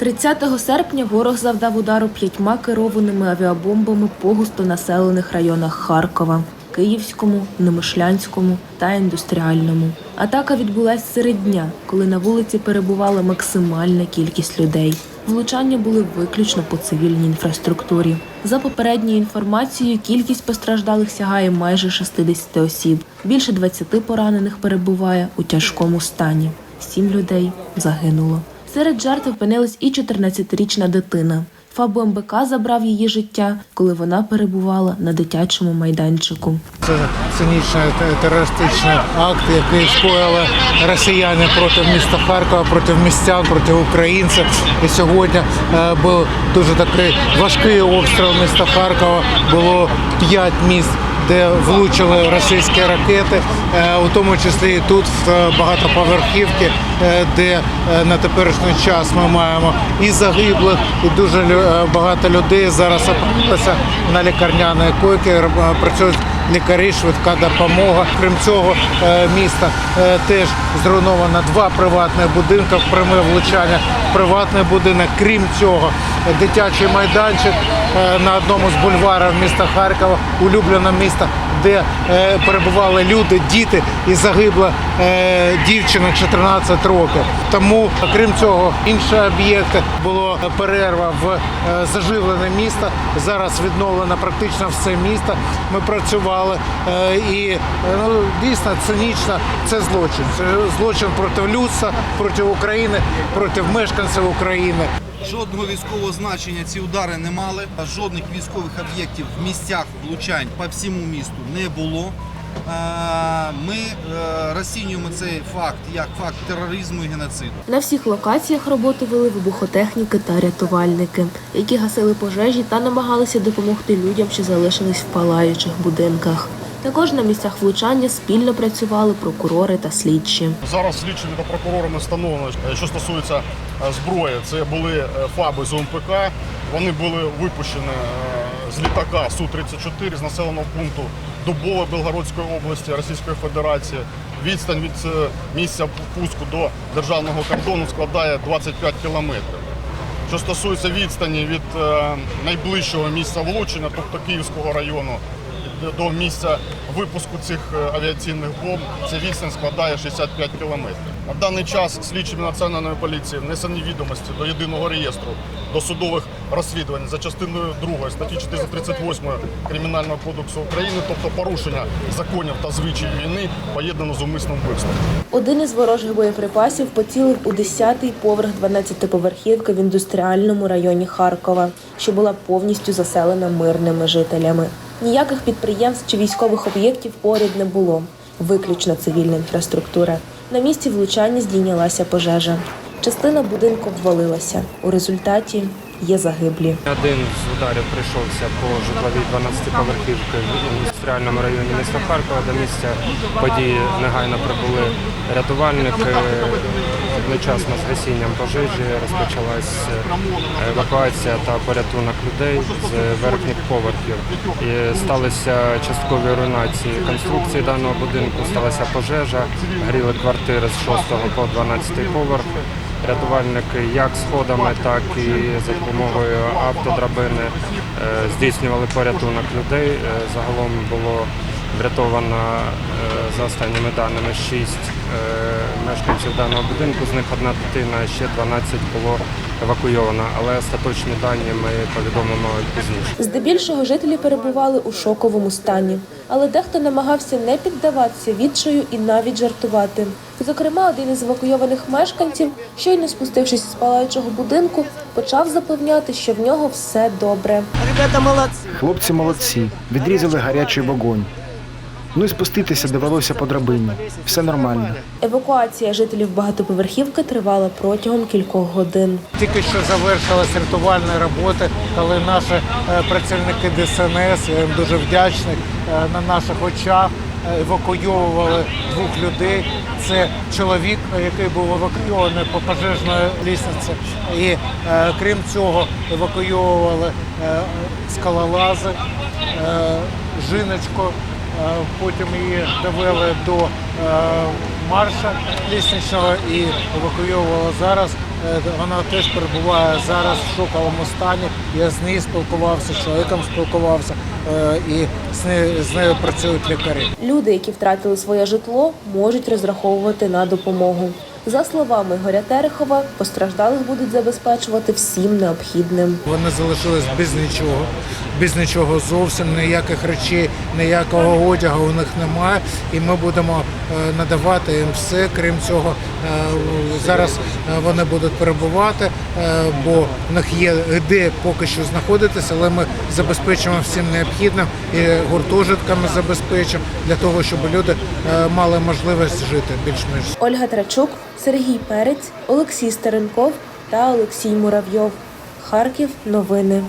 30 серпня ворог завдав удару п'ятьма керованими авіабомбами по густонаселених районах Харкова. Київському, Немишлянському та індустріальному. Атака відбулася серед дня, коли на вулиці перебувала максимальна кількість людей. Влучання були виключно по цивільній інфраструктурі. За попередньою інформацією, кількість постраждалих сягає майже 60 осіб. Більше 20 поранених перебуває у тяжкому стані. Сім людей загинуло. Серед жертв опинилась і 14-річна дитина. ФАБ МБК забрав її життя, коли вона перебувала на дитячому майданчику. Це цинічний те- терористичний акт, який скоїли росіяни проти міста Харкова, проти містян, проти українців. І сьогодні е, був дуже такий важкий обстріл міста Харкова. Було п'ять міст. Де влучили російські ракети, е, у тому числі і тут в багатоповерхівки, е, де е, на теперішній час ми маємо і загиблих, і дуже багато людей зараз опинилися на лікарняні койки, працюють лікарі, швидка допомога. Крім цього, міста теж зруйновано два приватних будинки, пряме влучання приватний будинок. Крім цього, дитячий майданчик на одному з бульварів міста Харкова, улюблене місто, де е, перебували люди, діти і загибла е, дівчина 14 років. Тому, крім цього, інші об'єкти було перерва в е, заживлене місто. Зараз відновлено практично все місто. Ми працювали і ну, дійсно цинічно це злочин. Це злочин проти людства, проти України, проти мешканців України. Жодного військового значення ці удари не мали. Жодних військових об'єктів в місцях влучань по всьому місту не було. Е, Ми е, розцінюємо цей факт як факт тероризму і геноциду. На всіх локаціях роботу вели вибухотехніки та рятувальники, які гасили пожежі та намагалися допомогти людям, що залишились в палаючих будинках. Також на місцях влучання спільно працювали прокурори та слідчі. Зараз слідчими та прокурорами встановлено, е, що стосується е, зброї, це були е, ФАБи з ОМПК. Вони були випущені з літака Су-34 з населеного пункту Дубове Белгородської області Російської Федерації. Відстань від місця пуску до державного кордону складає 25 кілометрів. Що стосується відстані від найближчого місця влучення, тобто Київського району, до- до місця випуску цих е, авіаційних бомб, ця відстань складає 65 кілометрів. На даний час слідчими національної поліції внесені відомості до єдиного реєстру досудових розслідувань за частиною 2 статті 438 Кримінального кодексу України, тобто порушення законів та звичаїв війни поєднано з умисним вбивством. Один із ворожих боєприпасів поцілив у 10-й поверх 12-поверхівки в індустріальному районі Харкова, що була повністю заселена мирними жителями. Ніяких підприємств чи військових об'єктів поряд не було, виключно цивільна інфраструктура. На місці влучання здійнялася пожежа. Частина будинку обвалилася. У результаті є загиблі. Один з ударів прийшовся по житловій 12-поверхівки в індустріальному районі міста Харкова. До місця події негайно прибули рятувальники. Одночасно з гасінням пожежі розпочалась е, евакуація та порятунок людей з верхніх поверхів. І сталися часткові руйнації конструкції даного будинку, сталася пожежа, горіли квартири з 6 по 12 поверх. Рятувальники як сходами, так і за допомогою автодрабини е, здійснювали порятунок людей. Е, Загалом було врятовано е, за останніми даними 6 мешканців даного будинку. З них одна дитина, ще 12 було евакуйовано, але остаточні дані ми повідомимо пізніше. Здебільшого жителі перебували у шоковому стані, але дехто намагався не піддаватися відчаю і навіть жартувати. Зокрема, один із евакуйованих мешканців, щойно спустившись з палаючого будинку, почав запевняти, що в нього все добре. Хлопці молодці, відрізали гарячий вогонь. Ну і спуститися довелося по драбині. Все нормально. Евакуація жителів багатоповерхівки тривала протягом кількох годин. Тільки що завершилась рятувальні роботи, коли наші е, працівники ДСНС, я їм дуже вдячний, е, на наших очах е, евакуйовували двох людей. Це чоловік, який був евакуйований по пожежної лісниці. І е, крім цього, евакуйовували е, скалолази, е, жіночку. Е, Потім її довели до е, марша лісничного і евакуйовували зараз Е, Вона теж перебуває зараз в шоковому стані. Я з нею спілкувався, з чоловіком спілкувався, і з нею, з нею працюють лікарі. Люди, які втратили своє житло, можуть розраховувати на допомогу. За словами Горя Терехова, постраждалих будуть забезпечувати всім необхідним. Вони залишились без нічого, без нічого зовсім, ніяких речей, ніякого одягу у них немає. І ми будемо е, надавати їм все. Крім цього, е, зараз е, вони будуть перебувати, бо в них є де поки що знаходитися, але ми забезпечимо всім необхідним і гуртожитками забезпечимо для того, щоб люди мали можливість жити більш-менш. Ольга Трачук, Сергій Перець, Олексій Стеренков та Олексій Муравйов. Харків. Новини.